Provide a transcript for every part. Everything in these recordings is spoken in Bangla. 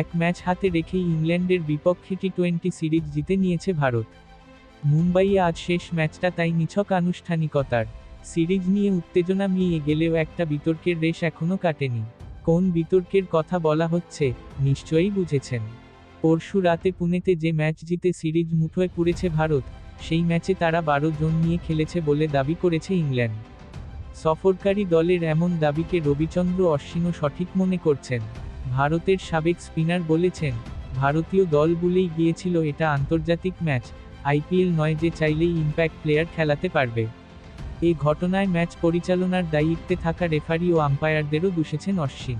এক ম্যাচ হাতে রেখেই ইংল্যান্ডের বিপক্ষে টি টোয়েন্টি সিরিজ জিতে নিয়েছে ভারত। মুম্বাইয়ে আজ শেষ ম্যাচটা তাই নিছক আনুষ্ঠানিকতার। সিরিজ নিয়ে উত্তেজনা মিয়ে গেলেও একটা বিতর্কের রেশ এখনও কাটেনি। কোন বিতর্কের কথা বলা হচ্ছে, নিশ্চয়ই বুঝেছেন। পরশু রাতে পুনেতে যে ম্যাচ জিতে সিরিজ মুঠোয় পুড়েছে ভারত, সেই ম্যাচে তারা বারো জন নিয়ে খেলেছে বলে দাবি করেছে ইংল্যান্ড। সফরকারী দলের এমন দাবিকে রবিচন্দ্র অশ্বিনও সঠিক মনে করছেন। ভারতের সাবেক স্পিনার বলেছেন, ভারতীয় দল বলেই গিয়েছিল এটা আন্তর্জাতিক ম্যাচ, আইপিএল নয় যে চাইলেই ইম্প্যাক্ট প্লেয়ার খেলাতে পারবে। এ ঘটনায় ম্যাচ পরিচালনার দায়িত্বে থাকা রেফারি ও আম্পায়ারদেরও দুষেছেন অশ্বিন।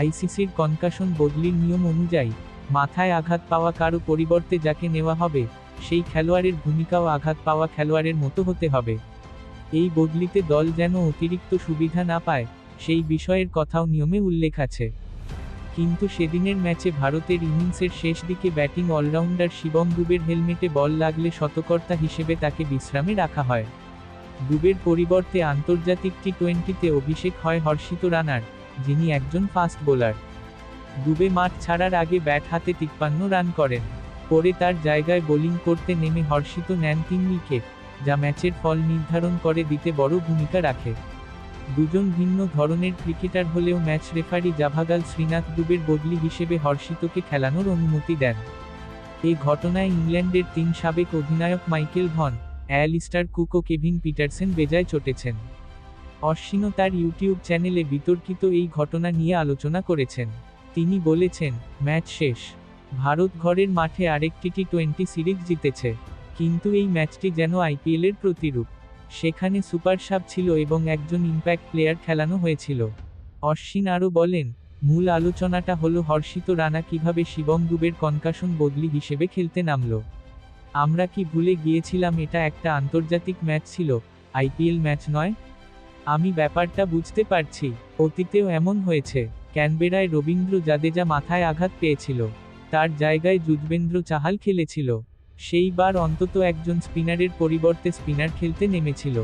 আইসিসির কনকাশন বদলির নিয়ম অনুযায়ী, মাথায় আঘাত পাওয়া কারও পরিবর্তে যাকে নেওয়া হবে, সেই খেলোয়াড়ের ভূমিকাও আঘাত পাওয়া খেলোয়াড়ের মতো হতে হবে। এই বদলিতে দল যেন অতিরিক্ত সুবিধা না পায়, সেই বিষয়ের কথাও নিয়মে উল্লেখ আছে। কিন্তু সেদিনের ম্যাচে ভারতের ইনিংসের শেষ দিকে ব্যাটিং অলরাউন্ডার শিবম দুবের হেলমেটে বল লাগলে শতকর্তা হিসেবে তাকে বিশ্রামে রাখা হয়। দুবের পরিবর্তে আন্তর্জাতিক টি টোয়েন্টিতে অভিষেক হয় হর্ষিত রানার, যিনি একজন ফাস্ট বোলার। দুবে মাঠ ছাড়ার আগে ব্যাট হাতে তিপ্পান্ন রান করেন। পরে তার জায়গায় বোলিং করতে নেমে হর্ষিত নেন তিন উইকেট, যা ম্যাচের ফল নির্ধারণ করে দিতে বড় ভূমিকা রাখে। দুজন ভিন্ন ধরনের ক্রিকেটার হলেও ম্যাচ রেফারি জাভাগাল শ্রীনাথ দুবের বদলি হিসেবে হর্ষিতকে খেলানোর অনুমতি দেন। এ ঘটনায় ইংল্যান্ডের তিন সাবেক অধিনায়ক মাইকেল ভন, অ্যালিস্টার কুক ও কেভিন পিটারসেন বেজায় চটেছেন। অশ্বিনও তার ইউটিউব চ্যানেলে বিতর্কিত এই ঘটনা নিয়ে আলোচনা করেছেন। তিনি বলেছেন, ম্যাচ শেষ। ভারত ঘরের মাঠে আরেকটি টি টোয়েন্টি সিরিজ জিতেছে। কিন্তু এই ম্যাচটি যেন আইপিএলের প্রতিরূপ। সেখানে সুপার সাব ছিল এবং একজন ইম্প্যাক্ট প্লেয়ার খেলানো হয়েছিল। অশ্বিন আরও বলেন, মূল আলোচনাটা হলো হর্ষিত রানা কীভাবে শিবম দুবের কনকাশন বদলি হিসেবে খেলতে নামল। আমরা কি ভুলে গিয়েছিলাম এটা একটা আন্তর্জাতিক ম্যাচ ছিল, আইপিএল ম্যাচ নয়? আমি ব্যাপারটা বুঝতে পারছি, অতীতেও এমন হয়েছে, ক্যানবেরায় রবীন্দ্র জাদেজা মাথায় আঘাত পেয়েছিল, তার জায়গায় যুজবেন্দ্র চাহাল খেলেছিল। সেইবার অন্তত একজন স্পিনারের পরিবর্তে স্পিনার খেলতে নেমেছিল।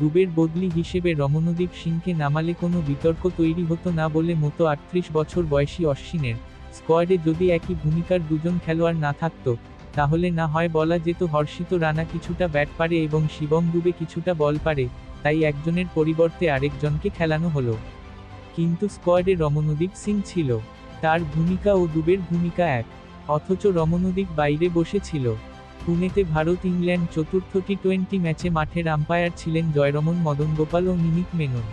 দুবের বদলি হিসেবে রমনদীপ সিংকে নামালে কোনো বিতর্ক তৈরি হতো না বলে মতো আটত্রিশ বছর বয়সী অশ্বিনের স্কোয়াডে যদি একই ভূমিকার দুজন খেলোয়াড় না থাকত, তাহলে না হয় বলা যেত হর্ষিত রানা কিছুটা ব্যাট পারে এবং শিবম দুবে কিছুটা বল পারে, তাই একজনের পরিবর্তে আরেকজনকে খেলানো হলো। কিন্তু স্কোয়াডে রমনদীপ সিং ছিল। তার ভূমিকা ও দুবের ভূমিকা এক। অথচ রমনদীপ বাইরে বসেছিল। পুনেতে ভারত ইংল্যান্ড চতুর্থ টি টোয়েন্টি ম্যাচে মাঠের আম্পায়ার ছিলেন জয়রমন মদন গোপাল ও মিনিক মেনন।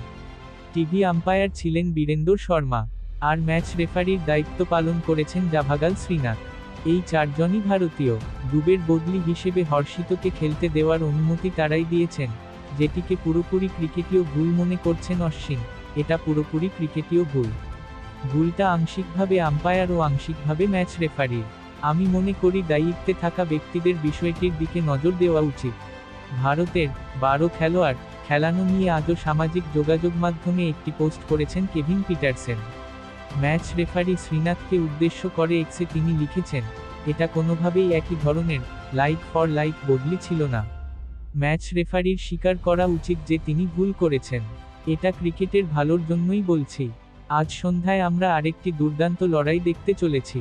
টিভি আম্পায়ার ছিলেন বীরেন্দ্র শর্মা। আর ম্যাচ রেফারির দায়িত্ব পালন করেছেন জাভাগাল শ্রীনাথ। এই চারজনই ভারতীয়। দুবের বদলি হিসেবে হর্ষিতকে খেলতে দেওয়ার অনুমতি তারাই দিয়েছেন, যেটিকে পুরোপুরি ক্রিকেটীয় ভুল মনে করছেন অশ্বিন। এটা পুরোপুরি ক্রিকেটীয় ভুল। ভুলটা আংশিকভাবে আম্পায়ার ও আংশিকভাবে ম্যাচ রেফারির আমি মনে করি দায়িত্বে থাকা ব্যক্তিদের বিষয়টির দিকে নজর দেওয়া উচিত। ভারতের বারো খেলোয়াড় খেলানো নিয়ে আজও সামাজিক যোগাযোগ মাধ্যমে একটি পোস্ট করেছেন কেভিন পিটারসেন। ম্যাচ রেফারি শ্রীনাথকে উদ্দেশ্য করে এক্সে তিনি লিখেছেন, এটা কোনোভাবেই একই ধরনের লাইক ফর লাইক বদলি ছিল না। ম্যাচ রেফারির স্বীকার করা উচিত যে তিনি ভুল করেছেন। এটা ক্রিকেটের ভালোর জন্যই বলছি। আজ সন্ধ্যায় আমরা আরেকটি দুর্দান্ত লড়াই দেখতে চলেছি।